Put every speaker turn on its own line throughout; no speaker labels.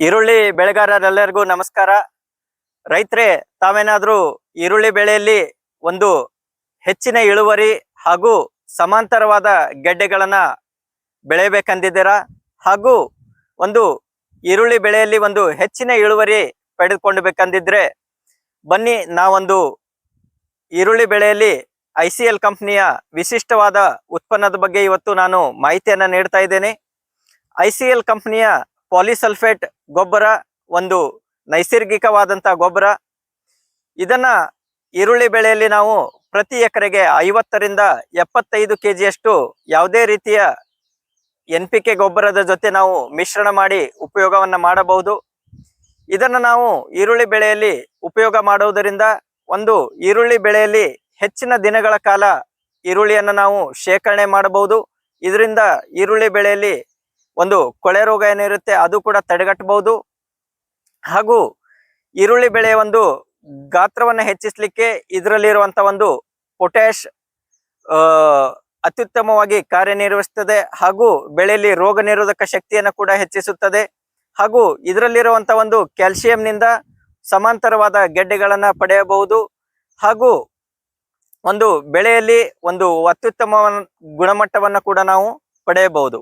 ಈರುಳ್ಳಿ ಬೆಳೆಗಾರರೆಲ್ಲರಿಗೂ ನಮಸ್ಕಾರ. ರೈತರೇ, ತಾವೇನಾದರೂ ಈರುಳ್ಳಿ ಬೆಳೆಯಲ್ಲಿ ಒಂದು ಹೆಚ್ಚಿನ ಇಳುವರಿ ಹಾಗೂ ಸಮಾಂತರವಾದ ಗೆಡ್ಡೆಗಳನ್ನ ಬೆಳೆಯಬೇಕಂದಿದ್ದೀರಾ? ಹಾಗೂ ಒಂದು ಈರುಳ್ಳಿ ಬೆಳೆಯಲ್ಲಿ ಒಂದು ಹೆಚ್ಚಿನ ಇಳುವರಿ ಪಡೆದುಕೊಂಡ್ಬೇಕಂದಿದ್ರೆ, ಬನ್ನಿ ನಾವೊಂದು ಈರುಳ್ಳಿ ಬೆಳೆಯಲ್ಲಿ ಐ ಸಿ ಎಲ್ ಕಂಪ್ನಿಯ ವಿಶಿಷ್ಟವಾದ ಉತ್ಪನ್ನದ ಬಗ್ಗೆ ಇವತ್ತು ನಾನು ಮಾಹಿತಿಯನ್ನು ನೀಡ್ತಾ ಇದ್ದೇನೆ. ಐ ಸಿ ಎಲ್ ಕಂಪ್ನಿಯ ಪಾಲಿಸಲ್ಫೇಟ್ ಗೊಬ್ಬರ, ಒಂದು ನೈಸರ್ಗಿಕವಾದಂಥ ಗೊಬ್ಬರ. ಇದನ್ನ ಈರುಳ್ಳಿ ಬೆಳೆಯಲ್ಲಿ ನಾವು ಪ್ರತಿ ಎಕರೆಗೆ ಐವತ್ತರಿಂದ ಎಪ್ಪತ್ತೈದು ಕೆ ಜಿಯಷ್ಟು ಯಾವುದೇ ರೀತಿಯ ಎನ್ ಪಿ ಕೆ ಗೊಬ್ಬರದ ಜೊತೆ ನಾವು ಮಿಶ್ರಣ ಮಾಡಿ ಉಪಯೋಗವನ್ನು ಮಾಡಬಹುದು. ಇದನ್ನು ನಾವು ಈರುಳ್ಳಿ ಬೆಳೆಯಲ್ಲಿ ಉಪಯೋಗ ಮಾಡುವುದರಿಂದ ಒಂದು ಈರುಳ್ಳಿ ಬೆಳೆಯಲ್ಲಿ ಹೆಚ್ಚಿನ ದಿನಗಳ ಕಾಲ ಈರುಳ್ಳಿಯನ್ನು ನಾವು ಶೇಖರಣೆ ಮಾಡಬಹುದು. ಇದರಿಂದ ಈರುಳ್ಳಿ ಬೆಳೆಯಲ್ಲಿ ಒಂದು ಕೊಳೆ ರೋಗ ಏನಿರುತ್ತೆ ಅದು ಕೂಡ ತಡೆಗಟ್ಟಬಹುದು. ಹಾಗೂ ಈರುಳ್ಳಿ ಬೆಳೆಯ ಒಂದು ಗಾತ್ರವನ್ನು ಹೆಚ್ಚಿಸಲಿಕ್ಕೆ ಇದರಲ್ಲಿರುವಂತ ಒಂದು ಪೊಟ್ಯಾಶ್ ಅತ್ಯುತ್ತಮವಾಗಿ ಕಾರ್ಯನಿರ್ವಹಿಸುತ್ತದೆ. ಹಾಗೂ ಬೆಳೆಯಲ್ಲಿ ರೋಗ ನಿರೋಧಕ ಶಕ್ತಿಯನ್ನು ಕೂಡ ಹೆಚ್ಚಿಸುತ್ತದೆ. ಹಾಗೂ ಇದರಲ್ಲಿರುವಂತ ಒಂದು ಕ್ಯಾಲ್ಸಿಯಂನಿಂದ ಸಮಾಂತರವಾದ ಗೆಡ್ಡೆಗಳನ್ನು ಪಡೆಯಬಹುದು. ಹಾಗೂ ಒಂದು ಬೆಳೆಯಲ್ಲಿ ಒಂದು ಅತ್ಯುತ್ತಮ ಗುಣಮಟ್ಟವನ್ನು ಕೂಡ ನಾವು ಪಡೆಯಬಹುದು.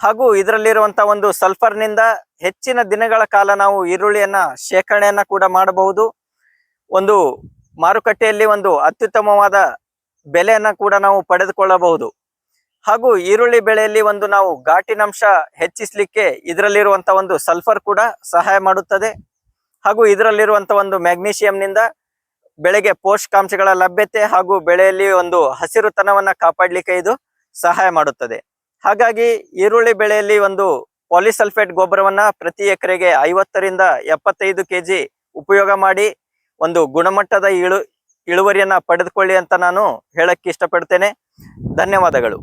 ಹಾಗೂ ಇದರಲ್ಲಿರುವಂತ ಒಂದು ಸಲ್ಫರ್ನಿಂದ ಹೆಚ್ಚಿನ ದಿನಗಳ ಕಾಲ ನಾವು ಈರುಳ್ಳಿಯನ್ನ ಶೇಖರಣೆಯನ್ನ ಕೂಡ ಮಾಡಬಹುದು. ಒಂದು ಮಾರುಕಟ್ಟೆಯಲ್ಲಿ ಒಂದು ಅತ್ಯುತ್ತಮವಾದ ಬೆಲೆಯನ್ನ ಕೂಡ ನಾವು ಪಡೆದುಕೊಳ್ಳಬಹುದು. ಹಾಗೂ ಈರುಳ್ಳಿ ಬೆಳೆಯಲ್ಲಿ ಒಂದು ನಾವು ಘಾಟಿನಂಶ ಹೆಚ್ಚಿಸಲಿಕ್ಕೆ ಇದರಲ್ಲಿರುವಂತ ಒಂದು ಸಲ್ಫರ್ ಕೂಡ ಸಹಾಯ ಮಾಡುತ್ತದೆ. ಹಾಗೂ ಇದರಲ್ಲಿರುವಂತ ಒಂದು ಮ್ಯಾಗ್ನೀಷಿಯಂನಿಂದ ಬೆಳೆಗೆ ಪೋಷಕಾಂಶಗಳ ಲಭ್ಯತೆ ಹಾಗೂ ಬೆಳೆಯಲ್ಲಿ ಒಂದು ಹಸಿರುತನವನ್ನ ಕಾಪಾಡಲಿಕ್ಕೆ ಇದು ಸಹಾಯ ಮಾಡುತ್ತದೆ. ಹಾಗಾಗಿ ಈರುಳ್ಳಿ ಬೆಳೆಯಲ್ಲಿ ಒಂದು ಪಾಲಿಸಲ್ಫೇಟ್ ಗೊಬ್ಬರವನ್ನ ಪ್ರತಿ ಎಕರೆಗೆ ಐವತ್ತರಿಂದ ಎಪ್ಪತ್ತೈದು ಕೆಜಿ ಉಪಯೋಗ ಮಾಡಿ ಒಂದು ಗುಣಮಟ್ಟದ ಇಳು ಇಳುವರಿಯನ್ನ ಪಡೆದುಕೊಳ್ಳಿ ಅಂತ ನಾನು ಹೇಳಕ್ಕೆ ಇಷ್ಟಪಡ್ತೇನೆ. ಧನ್ಯವಾದಗಳು.